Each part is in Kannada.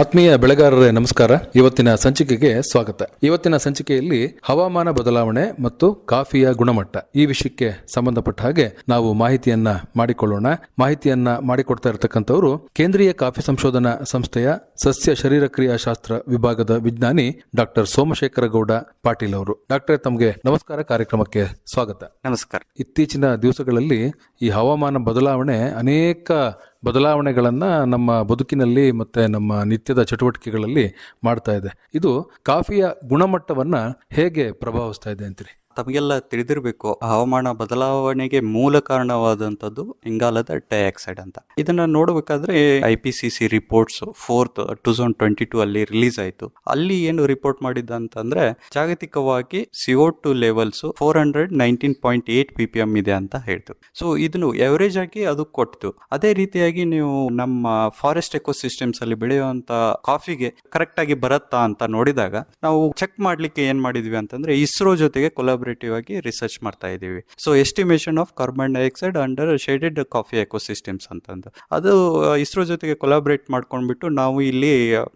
ಆತ್ಮೀಯ ಬೆಳೆಗಾರರೇ ನಮಸ್ಕಾರ. ಇವತ್ತಿನ ಸಂಚಿಕೆಗೆ ಸ್ವಾಗತ. ಇವತ್ತಿನ ಸಂಚಿಕೆಯಲ್ಲಿ ಹವಾಮಾನ ಬದಲಾವಣೆ ಮತ್ತು ಕಾಫಿಯ ಗುಣಮಟ್ಟ ಈ ವಿಷಯಕ್ಕೆ ಸಂಬಂಧಪಟ್ಟ ಹಾಗೆ ನಾವು ಮಾಹಿತಿಯನ್ನ ಮಾಡಿಕೊಳ್ಳೋಣ. ಮಾಹಿತಿಯನ್ನ ಮಾಡಿಕೊಡ್ತಾ ಇರತಕ್ಕಂಥವರು ಕೇಂದ್ರೀಯ ಕಾಫಿ ಸಂಶೋಧನಾ ಸಂಸ್ಥೆಯ ಸಸ್ಯ ಶರೀರ ಕ್ರಿಯಾಶಾಸ್ತ್ರ ವಿಭಾಗದ ವಿಜ್ಞಾನಿ ಡಾಕ್ಟರ್ ಸೋಮಶೇಖರ ಗೌಡ ಪಾಟೀಲ್ ಅವರು. ಡಾಕ್ಟರ್ ತಮಗೆ ನಮಸ್ಕಾರ. ಕಾರ್ಯಕ್ರಮಕ್ಕೆ ಸ್ವಾಗತ. ನಮಸ್ಕಾರ. ಇತ್ತೀಚಿನ ದಿವಸಗಳಲ್ಲಿ ಈ ಹವಾಮಾನ ಬದಲಾವಣೆ ಅನೇಕ ಬದಲಾವಣೆಗಳನ್ನ ನಮ್ಮ ಬದುಕಿನಲ್ಲಿ ಮತ್ತು ನಮ್ಮ ನಿತ್ಯದ ಚಟುವಟಿಕೆಗಳಲ್ಲಿ ಮಾಡ್ತಾ ಇದೆ. ಇದು ಕಾಫಿಯ ಗುಣಮಟ್ಟವನ್ನು ಹೇಗೆ ಪ್ರಭಾವಿಸ್ತಾ ಇದೆ ಅಂತೀರಿ? ತಮಗೆಲ್ಲ ತಿಳಿದಿರಬೇಕು, ಹವಾಮಾನ ಬದಲಾವಣೆಗೆ ಮೂಲ ಕಾರಣವಾದಂಥದ್ದು ಇಂಗಾಲದ ಡೈಆಕ್ಸೈಡ್ ಅಂತ. ಇದನ್ನ ನೋಡಬೇಕಾದ್ರೆ I P C C reports fourth two thousand twenty two ಅಲ್ಲಿ ರಿಲೀಸ್ ಆಯಿತು. ಅಲ್ಲಿ ಏನು ರಿಪೋರ್ಟ್ ಮಾಡಿದ್ದ ಅಂತಂದ್ರೆ ಜಾಗತಿಕವಾಗಿ CO two levels four hundred nineteen point eight P P M ಇದೆ ಅಂತ ಹೇಳ್ತು. ಸೊ ಇದನ್ನು ಎವರೇಜ್ ಆಗಿ ಅದು ಕೊಟ್ಟು ಅದೇ ರೀತಿಯಾಗಿ ನೀವು ನಮ್ಮ ಫಾರೆಸ್ಟ್ ಎಕೋಸಿಸ್ಟಮ್ಸ್ ಅಲ್ಲಿ ಬೆಳೆಯುವಂತ ಕಾಫಿಗೆ ಕರೆಕ್ಟ್ ಆಗಿ ಬರುತ್ತಾ ಅಂತ ನೋಡಿದಾಗ, ನಾವು ಚೆಕ್ ಮಾಡ್ಲಿಕ್ಕೆ ಏನ್ ಮಾಡಿದ್ವಿ ಅಂತಂದ್ರೆ, ಇಸ್ರೋ ಜೊತೆಗೆ ಆಗಿ ರಿಸರ್ಚ್ ಮಾಡ್ತಾ ಇದೀವಿ so estimation of carbon dioxide under shaded coffee ecosystems ಅಂತಂದು. ಅದು ಇಸ್ರೋ ಜೊತೆಗೆ ಕೊಲಾಬ್ರೇಟ್ ಮಾಡ್ಕೊಂಡ್ಬಿಟ್ಟು ನಾವು ಇಲ್ಲಿ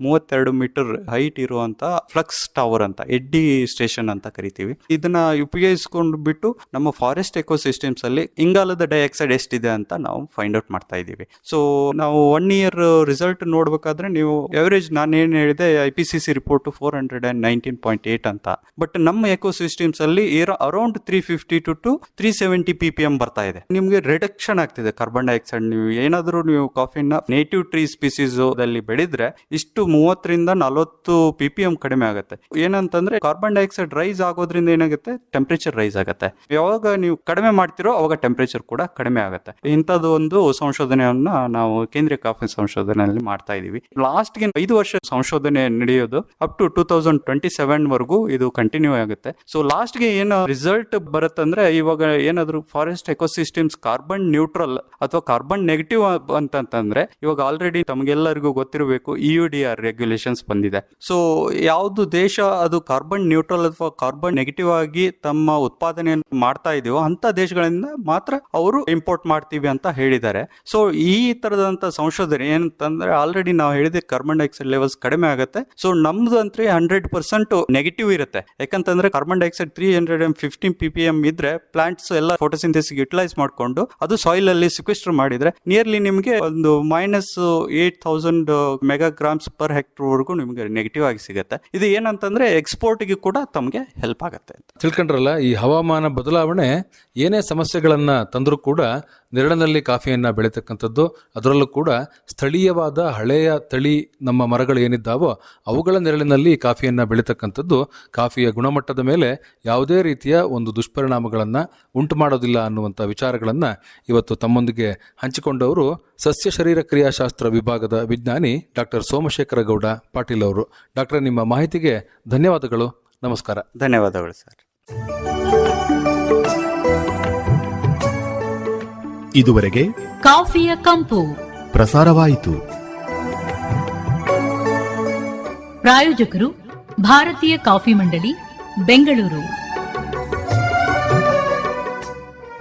ಮೂವತ್ತೆರಡು ಮೀಟರ್ ಹೈಟ್ ಇರುವಂತ ಫ್ಲಕ್ಸ್ ಟವರ್ ಅಂತ ಎಡ್ಡಿ ಸ್ಟೇಷನ್ ಅಂತ ಕರಿತೀವಿ. ಇದನ್ನ ಉಪಯೋಗಿಸ್ಕೊಂಡು ಬಿಟ್ಟು ನಮ್ಮ ಫಾರೆಸ್ಟ್ ಎಕೋಸಿಸ್ಟಮ್ಸ್ ಅಲ್ಲಿ ಇಂಗಾಲದ ಡೈಆಕ್ಸೈಡ್ ಎಷ್ಟಿದೆ ಅಂತ ನಾವು ಫೈಂಡ್ ಔಟ್ ಮಾಡ್ತಾ ಇದ್ದೀವಿ. ಸೊ ನಾವು ಒನ್ ಇಯರ್ ರಿಸಲ್ಟ್ ನೋಡ್ಬೇಕಾದ್ರೆ ನೀವು ಎವರೇಜ್ ನಾನು ಏನ್ ಹೇಳಿದೆ I P C C report four hundred and nineteen point eight ಅಂತ. ಬಟ್ ನಮ್ಮ ಎಕೋಸಿಸ್ಟಮ್ಸ್ ಅಲ್ಲಿ around three fifty to to three seventy P P M ಬರ್ತಾ ಇದೆ. ನಿಮಗೆ ರಿಡಕ್ಷನ್ ಆಗ್ತಿದೆ ಕಾರ್ಬನ್ ಡೈಆಕ್ಸೈಡ್ ನೀವು ಏನಾದರೂ ನೀವು ಕಾಫಿನ ನೇಟಿವ್ ಟ್ರೀ ಸ್ಪೀಸೀಸ್ ಅಲ್ಲಿ ಬೆಳೆದ್ರೆ ಇಷ್ಟು ಮೂವತ್ತರಿಂದ ನಲವತ್ತು ಪಿ ಪಿ ಎಂ ಕಡಿಮೆ ಆಗುತ್ತೆ. ಏನಂತಂದ್ರೆ ಕಾರ್ಬನ್ ಡೈಆಕ್ಸೈಡ್ ರೈಸ್ ಆಗೋದ್ರಿಂದ ಏನಾಗುತ್ತೆ? ಟೆಂಪರೇಚರ್ ರೈಸ್ ಆಗುತ್ತೆ. ಯಾವಾಗ ನೀವು ಕಡಿಮೆ ಮಾಡ್ತಿರೋ ಅವಾಗ ಟೆಂಪರೇಚರ್ ಕೂಡ ಕಡಿಮೆ ಆಗುತ್ತೆ. ಇಂಥದ್ದು ಒಂದು ಸಂಶೋಧನೆಯನ್ನ ನಾವು ಕೇಂದ್ರೀಯ ಕಾಫಿ ಸಂಶೋಧನೆಯಲ್ಲಿ ಮಾಡ್ತಾ ಇದೀವಿ. ಲಾಸ್ಟ್ಗೆ ಐದು ವರ್ಷ ಸಂಶೋಧನೆ ನಡೆಯೋದು up to two thousand twenty seven ವರೆಗೂ ಇದು ಕಂಟಿನ್ಯೂ ಆಗುತ್ತೆ. ಸೊ ಲಾಸ್ಟ್ಗೆ ಏನು ರಿಸಲ್ಟ್ ಬರುತ್ತಂದ್ರೆ ಇವಾಗ ಏನಾದ್ರು ಫಾರೆಸ್ಟ್ ಎಕೋಸಿಸ್ಟಮ್ಸ್ ಕಾರ್ಬನ್ ನ್ಯೂಟ್ರಲ್ ಅಥವಾ ಕಾರ್ಬನ್ ನೆಗೆಟಿವ್ ಅಂತಂತಂದ್ರೆ ಇವಾಗ ಆಲ್ರೆಡಿ ತಮಗೆಲ್ಲರಿಗೂ ಗೊತ್ತಿರಬೇಕು ಯು ಡಿ ಆರ್ ರೆಗ್ಯುಲೇಷನ್ಸ್ ಬಂದಿದೆ. ಸೊ ಯಾವುದು ದೇಶ ಅದು ಕಾರ್ಬನ್ ನ್ಯೂಟ್ರಲ್ ಅಥವಾ ಕಾರ್ಬನ್ ನೆಗೆಟಿವ್ ಆಗಿ ತಮ್ಮ ಉತ್ಪಾದನೆಯನ್ನು ಮಾಡ್ತಾ ಇದೆಯೋ ಅಂತ ದೇಶಗಳಿಂದ ಮಾತ್ರ ಅವರು ಇಂಪೋರ್ಟ್ ಮಾಡ್ತೀವಿ ಅಂತ ಹೇಳಿದ್ದಾರೆ. ಸೊ ಈ ತರದಂತ ಸಂಶೋಧನೆ ಏನಂತಂದ್ರೆ ಆಲ್ರೆಡಿ ನಾವು ಹೇಳಿದ ಕಾರ್ಬನ್ ಡೈಆಕ್ಸೈಡ್ ಲೆವೆಲ್ಸ್ ಕಡಿಮೆ ಆಗುತ್ತೆ. ಸೊ ನಮ್ದು ಅಂತ ಹಂಡ್ರೆಡ್ ಪರ್ಸೆಂಟ್ ನೆಗೆಟಿವ್ ಇರುತ್ತೆ. ಯಾಕಂತಂದ್ರೆ carbon dioxide three hundred and fifteen P P M ಇದ್ರೆ ಪ್ಲಾಂಟ್ಸ್ ಎಲ್ಲ ಫೋಟೋಸಿಂಥೆಸಿಸ್ ಯುಟಿಲೈಸ್ ಮಾಡಿಕೊಂಡು ಅದು ಸಾಯಿಲ್ ಅಲ್ಲಿ ಸಿಕ್ವೆಸ್ಟರ್ ಮಾಡಿದ್ರೆ ನಿಯರ್ಲಿ ನಿಮಗೆ ಒಂದು minus eight thousand megagrams per hectare ವರೆಗೂ ನಿಮಗೆ ನೆಗೆಟಿವ್ ಆಗಿ ಸಿಗುತ್ತೆ. ಇದು ಏನಂತಂದ್ರೆ ಎಕ್ಸ್ಪೋರ್ಟ್ಗೆ ಕೂಡ ತಮಗೆ ಹೆಲ್ಪ್ ಆಗುತ್ತೆ ತಿಳ್ಕೊಂಡ್ರಲ್ಲ, ಈ ಹವಾಮಾನ ಬದಲಾವಣೆ ಏನೇ ಸಮಸ್ಯೆಗಳನ್ನ ತಂದರೂ ಕೂಡ ನೆರಳಿನಲ್ಲಿ ಕಾಫಿಯನ್ನ ಬೆಳೀತಕ್ಕಂಥದ್ದು, ಅದರಲ್ಲೂ ಕೂಡ ಸ್ಥಳೀಯವಾದ ಹಳೆಯ ತಳಿ ನಮ್ಮ ಮರಗಳು ಏನಿದ್ದಾವೋ ಅವುಗಳ ನೆರಳಿನಲ್ಲಿ ಕಾಫಿಯನ್ನ ಬೆಳೀತಕ್ಕಂಥದ್ದು ಕಾಫಿಯ ಗುಣಮಟ್ಟದ ಮೇಲೆ ಯಾವುದೇ ರೀತಿಯ ಒಂದು ದುಷ್ಪರಿಣಾಮಗಳನ್ನು ಉಂಟು ಮಾಡೋದಿಲ್ಲ ಅನ್ನುವಂಥ ವಿಚಾರಗಳನ್ನು ಇವತ್ತು ತಮ್ಮೊಂದಿಗೆ ಹಂಚಿಕೊಂಡವರು ಸಸ್ಯ ಶರೀರ ಕ್ರಿಯಾಶಾಸ್ತ್ರ ವಿಭಾಗದ ವಿಜ್ಞಾನಿ ಡಾಕ್ಟರ್ ಸೋಮಶೇಖರ ಗೌಡ ಪಾಟೀಲ್ ಅವರು. ಡಾಕ್ಟರ್ ನಿಮ್ಮ ಮಾಹಿತಿಗೆ ಧನ್ಯವಾದಗಳು. ನಮಸ್ಕಾರ. ಧನ್ಯವಾದಗಳು ಸರ್. ಇದುವರೆಗೆ ಕಾಫಿಯ ಕಂಪು. ಪ್ರಸಾರವಾಯಿತು. ಪ್ರಾಯೋಜಕರು ಭಾರತೀಯ ಕಾಫಿ ಮಂಡಳಿ ಬೆಂಗಳೂರು.